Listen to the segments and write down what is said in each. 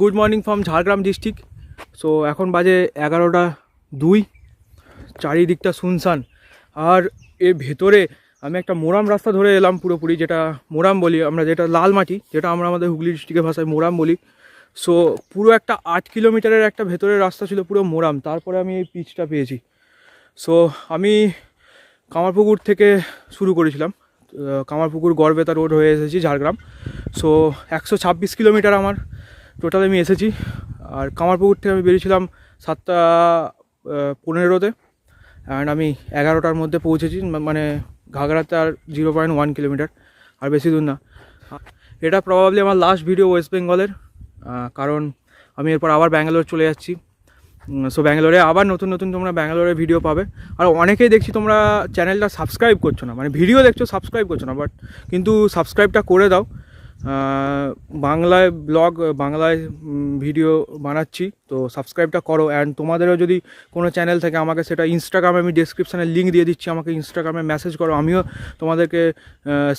Good morning from Jhargram district so এখন বাজে এগারোটা দুই। চারিদিকটা শুনশান। আর এর ভেতরে আমি একটা মোরাম রাস্তা ধরে এলাম পুরোপুরি, যেটা মোরাম বলি আমরা, যেটা লাল মাটি যেটা আমরা আমাদের হুগলি ডিস্ট্রিক্টের ভাষায় মোরাম বলি। সো পুরো একটা আট কিলোমিটারের একটা ভেতরের রাস্তা ছিল পুরো মোরাম। তারপরে আমি এই পিচটা পেয়েছি। সো আমি কামারপুকুর থেকে শুরু করেছিলাম। কামারপুকুর গড়বেতা রোড হয়ে এসেছি ঝাড়গ্রাম। সো একশো ছাব্বিশ কিলোমিটার আমার। টোটাল আমি এসেছি। আর কামারপুকুর থেকে আমি বেরিয়েছিলাম সাতটা পনেরোতে। অ্যান্ড আমি এগারোটার মধ্যে পৌঁছেছি মানে ঘাগড়াতে আর জিরো পয়েন্ট ওয়ান কিলোমিটার আর বেশি দূর না। এটা প্রবাবলি আমার লাস্ট ভিডিও ওয়েস্ট বেঙ্গলের কারণ আমি এরপর আবার ব্যাঙ্গালোর চলে যাচ্ছি। সো ব্যাঙ্গালোরে আবার নতুন নতুন তোমরা ব্যাঙ্গালোরে ভিডিও পাবে। আর অনেকেই দেখছি তোমরা চ্যানেলটা সাবস্ক্রাইব করছ না। মানে ভিডিও দেখছ সাবস্ক্রাইব করছ না বাট কিন্তু সাবস্ক্রাইবটা করে দাও। বাংলায় ব্লগ, বাংলায় ভিডিও বানাচ্ছি, তো সাবস্ক্রাইবটা করো। অ্যান্ড তোমাদেরও যদি কোনো চ্যানেল থেকে, আমাকে সেটা ইনস্টাগ্রামে আমি ডিসক্রিপশানে লিঙ্ক দিয়ে দিচ্ছি, আমাকে ইনস্টাগ্রামে মেসেজ করো, আমিও তোমাদেরকে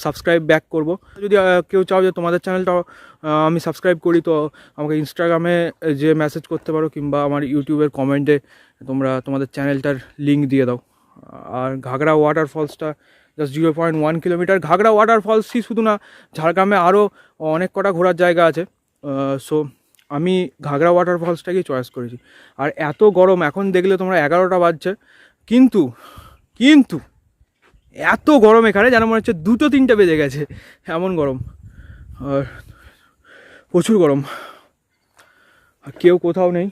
সাবস্ক্রাইব ব্যাক করব। যদি কেউ চাও যে তোমাদের চ্যানেলটাও আমি সাবস্ক্রাইব করি, তো আমাকে ইনস্টাগ্রামে যে মেসেজ করতে পারো, কিংবা আমার ইউটিউবের কমেন্টে তোমরা তোমাদের চ্যানেলটার লিঙ্ক দিয়ে দাও। আর Ghagra ওয়াটারফলসটা just zero point one kilometre Ghagra ওয়াটারফলসই শুধু না ঝাড়গ্রামে আরও অনেক কটা ঘোরার জায়গা আছে। সো আমি ঘাগড়া ওয়াটারফলসটাকেই চয়েস করেছি। আর এত গরম, এখন দেখলে তোমরা এগারোটা বাজছে। কিন্তু কিন্তু, এত গরম এখানে যেন মনে হচ্ছে দুটো তিনটে বেজে গেছে। এমন গরম। আর প্রচুর গরম। আর কেউ কোথাও নেই।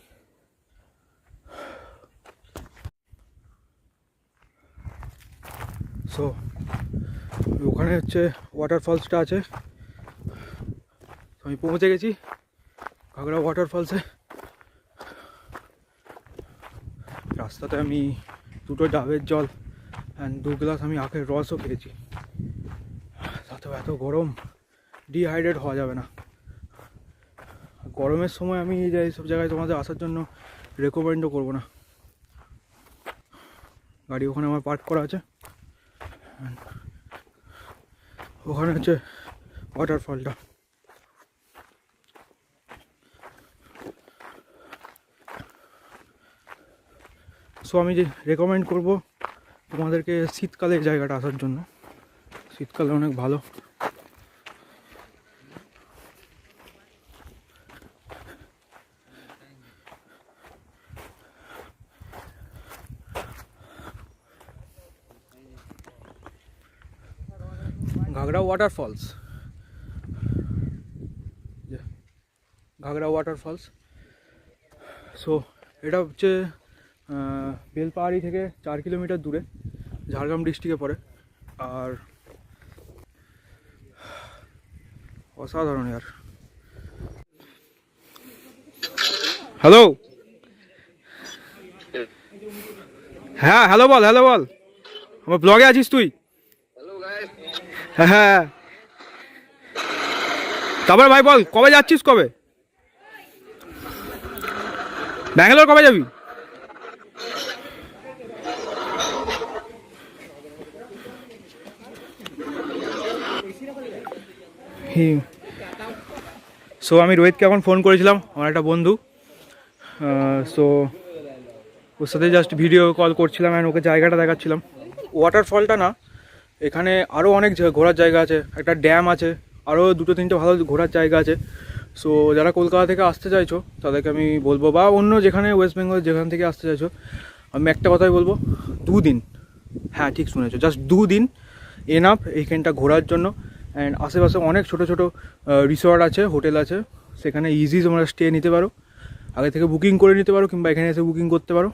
সো ওখানে হচ্ছে ওয়াটারফলসটা আছে। আমি পৌঁছে গেছি ঘাগড়া ওয়াটারফলসে রাস্তাতে আমি দুটো ডাবের জল অ্যান্ড দু গ্লাস আমি আখের রসও খেয়েছি। তাতেও এত গরম ডিহাইড্রেট হওয়া যাবে না। গরমের সময় আমি এই এইসব জায়গায় তোমাদের আসার জন্য রেকমেন্ডও করব না। গাড়ি ওখানে আমার পার্ক করা আছে। ওখানে হচ্ছে ওয়াটারফলটা সো আমি যে রেকমেন্ড করব তোমাদেরকে শীতকালে এই জায়গাটা আসার জন্য। শীতকালে অনেক ভালো। Ghagra waterfalls Ghagra waterfalls so এটা হচ্ছে বেলপাহাড়ি থেকে চার কিলোমিটার দূরে, ঝাড়গ্রাম ডিস্ট্রিক্টে পড়ে। আর অসাধারণ ইয়ার হ্যালো হ্যাঁ হ্যালো বল হ্যালো বল। আমার ব্লগে আছিস তুই? হ্যাঁ। তারপরে ভাই বল, কবে যাচ্ছিস কবে? ব্যাঙ্গালোর কবে যাবি? সো আমি রোহিতকে এখন ফোন করেছিলাম, আমার একটা বন্ধু। সো ওর সাথে জাস্ট ভিডিও কল করছিলাম অ্যান্ড ওকে জায়গাটা দেখাচ্ছিলাম। ওয়াটারফলটা না? এখানে আরও অনেক ঘোরার জায়গা আছে, একটা ড্যাম আছে আরও দুটো তিনটে ভালো ঘোরার জায়গা আছে। সো যারা কলকাতা থেকে আসতে চাইছো, তাদেরকে আমি বলব, বা অন্য যেখানে ওয়েস্ট বেঙ্গল যেখান থেকে আসতে চাইছো, আমি একটা কথাই বলব, দুদিন হ্যাঁ ঠিক শুনেছো জাস্ট দুদিন এনাফ এইখানটা ঘোরার জন্য। অ্যান্ড আশেপাশে অনেক ছোটো ছোটো রিসর্ট আছে, হোটেল আছে, সেখানে ইজি তোমরা স্টে নিতে পারো। আগে থেকে বুকিং করে নিতে পারো, কিংবা এখানে এসে বুকিং করতে পারো।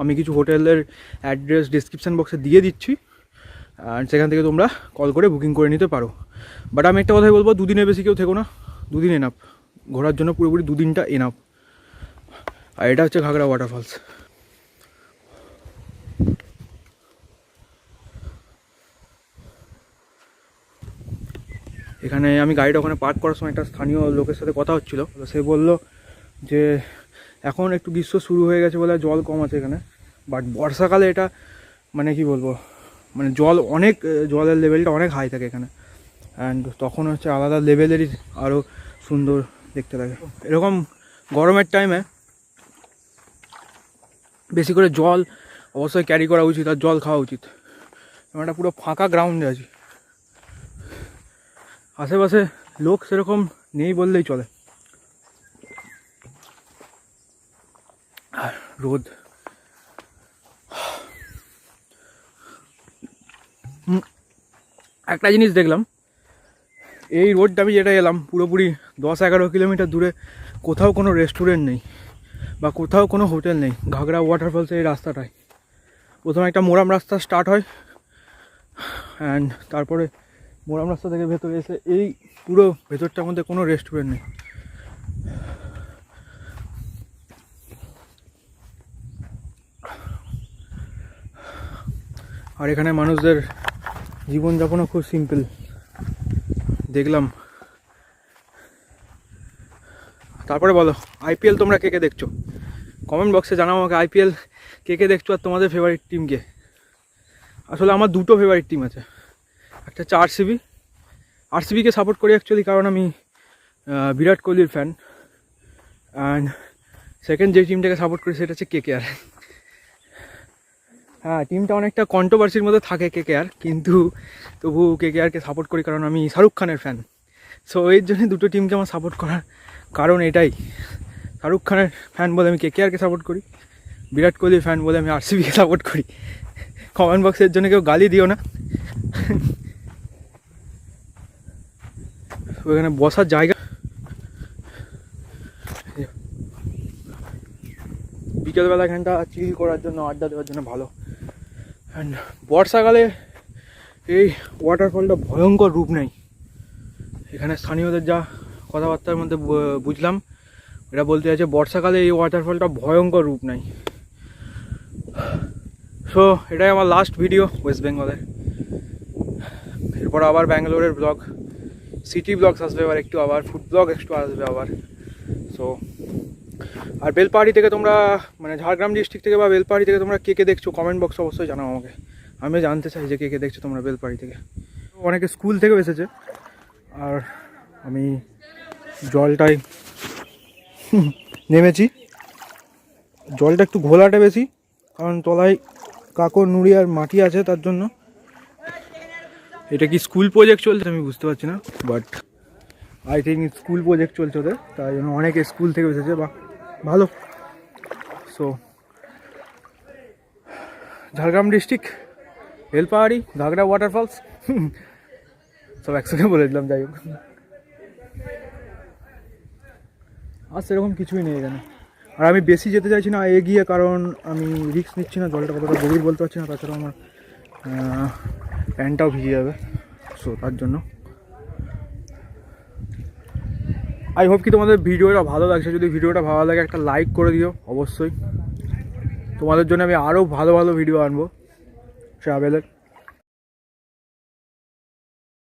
আমি কিছু হোটেলের অ্যাড্রেস ডিসক্রিপশান বক্সে দিয়ে দিচ্ছি। অ্যান্ড সেখান থেকে তোমরা কল করে বুকিং করে নিতে পারো। বাট আমি একটা কথাই বলব, দুদিনের বেশি কেউ থেকো না। দুদিন এনাফ ঘোরার জন্য পুরোপুরি দুদিনটা এনাফ আর এটা হচ্ছে ঘাগড়া ওয়াটারফলস এখানে আমি গাড়িটা ওখানে পার্ক করার সময় একটা স্থানীয় লোকের সাথে কথা হচ্ছিল। সে বলল যে, এখন একটু গ্রীষ্ম শুরু হয়ে গেছে বলে জল কম আছে এখানে। বাট বর্ষাকালে এটা মানে কি বলব মানে জল অনেক জলের লেভেলটা অনেক হাই থাকে এখানে। অ্যান্ড তখন হচ্ছে আলাদা লেভেলেরই আরও সুন্দর দেখতে লাগে। এরকম গরমের টাইমে বেশি করে জল অবশ্যই ক্যারি করা উচিত আর জল খাওয়া উচিত। একটা পুরো ফাঁকা গ্রাউন্ডে আছি। আশেপাশে লোক সেরকম নেই বললেই চলে। রোদ। একটা জিনিস দেখলাম। এই রোডটা আমি যেটা এলাম, পুরোপুরি দশ এগারো কিলোমিটার দূরে কোথাও কোনো রেস্টুরেন্ট নেই বা কোথাও কোনো হোটেল নেই ঘাগড়া ওয়াটারফলসের এই রাস্তাটায়। প্রথমে একটা মোরাম রাস্তা স্টার্ট হয় অ্যান্ড তারপরে মোরাম রাস্তা থেকে ভেতরে এসে এই পুরো ভেতরটার মধ্যে কোনো রেস্টুরেন্ট নেই। আর এখানে মানুষদের জীবনযাপনও খুব সিম্পল। দেখলাম। তারপরে বলো আইপিএল তোমরা কে কে দেখছ? কমেন্ট বক্সে জানাও আমাকে আইপিএল কে কে দেখছ আর তোমাদের ফেভারিট টিমকে আসলে আমার দুটো ফেভারিট টিম আছে। একটা হচ্ছে আরসিবি আরসিবিকে সাপোর্ট করি অ্যাকচুয়ালি কারণ আমি বিরাট কোহলির ফ্যান অ্যান্ড সেকেন্ড যে টিমটাকে সাপোর্ট করি সেটা হচ্ছে কে কে আর হ্যাঁ টিমটা অনেকটা কন্ট্রোভার্সির মধ্যে থাকে কে কে আর কিন্তু তবু কে কে আরকে সাপোর্ট করি কারণ আমি শাহরুখ খানের ফ্যান সো এর জন্য দুটো টিমকে আমার সাপোর্ট করার কারণ এটাই। শাহরুখ খানের ফ্যান বলে আমি কে কে আরকে সাপোর্ট করি, বিরাট কোহলির ফ্যান বলে আমি আরসিবিকে সাপোর্ট করি। কমেন্ট বক্সের জন্য কেউ গালি দিও না। ওখানে বসার জায়গা বিকেলবেলা এখানটা চিল করার জন্য, আড্ডা দেওয়ার জন্য ভালো। অ্যান্ড বর্ষাকালে এই ওয়াটারফলটা ভয়ঙ্কর রূপ নেই এখানে স্থানীয়দের যা কথাবার্তার মধ্যে বুঝলাম, এটা বলতে চাইছে বর্ষাকালে এই ওয়াটারফলটা ভয়ঙ্কর রূপ নেই সো এটাই আমার লাস্ট ভিডিও ওয়েস্ট বেঙ্গলের এরপর আবার ব্যাঙ্গালোরের ব্লগ সিটি ব্লগস আসবে, আবার একটু আবার ফুড ব্লগ একটু আসবে আবার। সো আর বেলপাহাড়ি থেকে তোমরা মানে ঝাড়গ্রাম ডিস্ট্রিক্ট থেকে বা বেলপাহাড়ি থেকে তোমরা কে কে দেখছ? কমেন্ট বক্স অবশ্যই জানাও আমাকে। আমি জানতে চাই যে কে কে দেখছ তোমরা বেলপাহাড়ি থেকে। অনেকে স্কুল থেকে এসেছে। আর আমি জলটাই নেমেছি। জলটা একটু ঘোলাটে বেশি, কারণ তলায় কাকর, নুড়ি আর মাটি আছে তার জন্য। এটা কি স্কুল প্রজেক্ট চলছে? আমি বুঝতে পারছি না but I think school project চলছে ওদের। তাই জন্য অনেকে স্কুল থেকে এসেছে, বা ভালো। So Jhargram district Belpahari, Ghagra waterfalls সব একসঙ্গে বলে দিলাম, যাই হোক। আর সেরকম কিছুই নেই এখানে। আর আমি বেশি যেতে চাইছি না, এগিয়ে, কারণ আমি রিস্ক নিচ্ছি না, জলটা কতটা গভীর বলতে পারছি না তাছাড়া আমার প্যান্টটাও ভিজে যাবে। সো তার জন্য আই হোপ কি তোমাদের ভিডিওটা ভালো লাগছে। যদি ভিডিওটা ভালো লাগে, একটা লাইক করে দিও, অবশ্যই। তোমাদের জন্য আমি আরও ভালো ভালো ভিডিও আনব। ট্রাভেলের